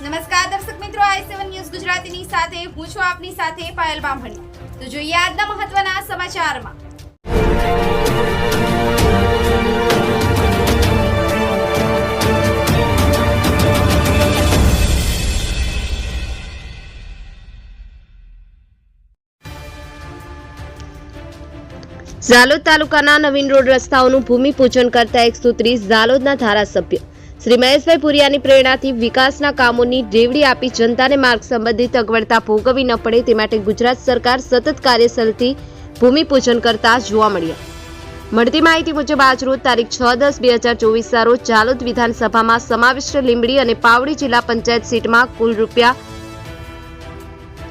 નમસ્કાર દર્શક મિત્રો, આઈ સેવન ન્યૂઝ ગુજરાતીની સાથે, હું છું આપની સાથે પાયલ બામણી. તો જોઈએ આજના મહત્વના સમાચારમાં. ઝાલોદ તાલુકાના નવીન રોડ રસ્તાઓનું ભૂમિપૂજન કરતા એકસો ત્રીસ ઝાલોદના ધારાસભ્ય શ્રી મહેશભાઈ પુરિયાની પ્રેરણાથી વિકાસના કામોની રેવડી આપી જનતાને માર્ગ સંબંધિત અગવડતા ભોગવવી ન પડે તે માટે ગુજરાત સરકાર સતત કાર્યશીલથી ભૂમિપૂજન કરતા જોવા મળ્યા. મળતી માહિતી મુજબ આજરોજ તારીખ છ દસ બે હજાર ચોવીસના રોજ ઝાલોદ વિધાનસભામાં સમાવિષ્ટ લીંબડી અને પાવડી જિલ્લા પંચાયત સીટમાં કુલ રૂપિયા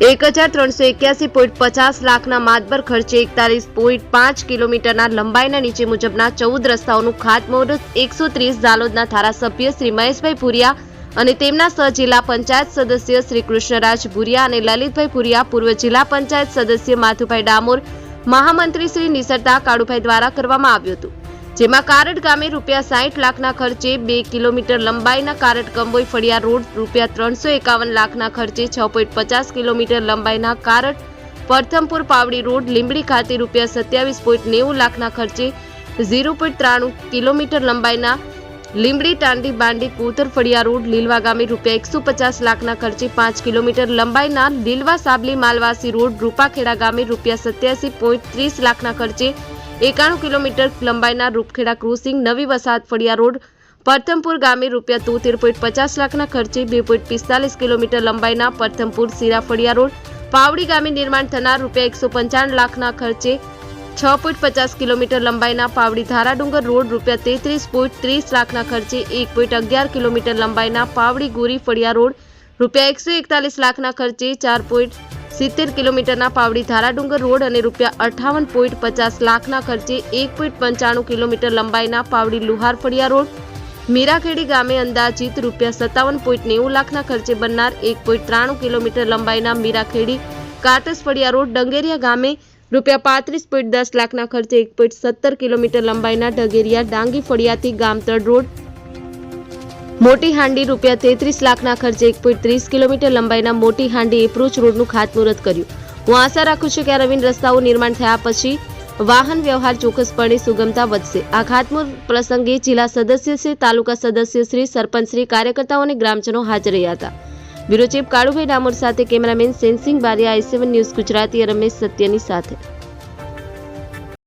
એક હજાર ત્રણસો એક્યાસી પોઈન્ટ પચાસ લાખના માતબર ખર્ચે એકતાલીસ પોઈન્ટ પાંચ કિલોમીટરના લંબાઈના નીચે મુજબના ચૌદ રસ્તાઓનું ખાતમુહૂર્ત, એકસો ત્રીસ ઝાલોદના ધારાસભ્ય શ્રી મહેશભાઈ ભુરિયા અને તેમના સહ જિલ્લા પંચાયત સદસ્ય શ્રી કૃષ્ણરાજ ભુરિયા અને લલિતભાઈ ભુરિયા, પૂર્વ જિલ્લા પંચાયત સદસ્ય માથુભાઈ ડામોર, મહામંત્રી શ્રી નિસરતા કાળુભાઈ દ્વારા કરવામાં આવ્યું હતું. જેમાં કારડ ગામે રૂપિયા સાઠ લાખના ખર્ચે બે કિલોમીટર લંબાઈના કારડ કંબોઈ ફળિયા રોડ રૂપિયા ત્રણસો એકાવન લાખના ખર્ચે છ પોઈન્ટ પચાસ કિલોમીટર લંબાઈના કારડ પ્રથમપુર પાવડી રોડ લીંબડી ખાતે રૂપિયા સત્યાવીસ પોઈન્ટ નેવું લાખના ખર્ચે ઝીરો પોઈન્ટ ત્રાણું કિલોમીટર લંબાઈના લીંબડી ટાંડી બાંડી કોતર ફળિયા રોડ લીલવા ગામે રૂપિયા એકસો પચાસ લાખના ખર્ચે પાંચ કિલોમીટર લંબાઈના લીલવા સાબલી માલવાસી રોડ રૂપાખેડા ગામે રૂપિયા સત્યાસી પોઈન્ટ ત્રીસ લાખના ખર્ચે એકાણું કિલોમીટર લંબાઈના રૂપખેડા ક્રોસિંગ નવી વસાહત ફળિયા રોડ પ્રથમપુર ગામે રૂપિયા તોતેર પોઈન્ટ પચાસ લાખના ખર્ચે બે પોઈન્ટ પિસ્તાલીસ કિલોમીટર લંબાઈના પ્રથમપુર સિરા ફળિયા રોડ પાવડી ગામે નિર્માણ થનાર રૂપિયા એકસો પંચાવન લાખના ખર્ચે છ પોઈન્ટ પચાસ કિલોમીટર લંબાઈના પાવડી ધારાડુંગર રોડ રૂપિયા તેત્રીસ પોઈન્ટ ત્રીસ લાખના ખર્ચે એક પોઈન્ટ અગિયાર કિલોમીટર લંબાઈના પાવડી ગોરી ફળિયા રોડ રૂપિયા એકસો એકતાલીસ લાખના ખર્ચે ચાર પોઈન્ટ સિત્તેર કિલોમીટરના પાવડી ધારાડુંગર રોડ અને રૂપિયા અઠાવન પોઈન્ટ પચાસ લાખના ખર્ચે એક પોઈન્ટ પંચાણું કિલોમીટર લંબાઈના પાવડી લુહાર ફળિયા રોડ. મીરાખેડી ગામે અંદાજિત રૂપિયા સત્તાવન પોઈન્ટ નેવું લાખના ખર્ચે બનનાર એક પોઈન્ટ ત્રાણું કિલોમીટર લંબાઈના મીરાખેડી કાટસ ફળિયા રોડ ડંગેરિયા ગામે રૂપિયા પાંત્રીસ પોઈન્ટ દસ લાખના ખર્ચે એક પોઈન્ટ સત્તર કિલોમીટર લંબાઈના ડગેરિયા ડાંગી ફળિયાથી ગામતળ રોડ મોટી હાંડી રૂપિયા તેત્રીસ લાખના ખર્ચે એક પોઈન્ટ ત્રીસ કિલોમીટર લંબાઈના મોટી હાંડી એપ્રોચ રોડનું ખાતમુહૂર્ત કર્યું. હું આશા રાખું છું કે આ નવીન રસ્તાઓ નિર્માણ થયા પછી વાહન વ્યવહાર ચોક્કસપણે સુગમતા વધશે. આ ખાતમુહૂર્ત પ્રસંગે જિલ્લા સદસ્ય શ્રી, તાલુકા સદસ્ય શ્રી, સરપંચ શ્રી, કાર્યકર્તાઓ અને ગ્રામજનો હાજર રહ્યા હતા. બ્યુરો ચીફ કાળુભાઈ ડામોર સાથે cameraman Sensing Baria, I news Gujarati Ramesh સત્યની સાથે.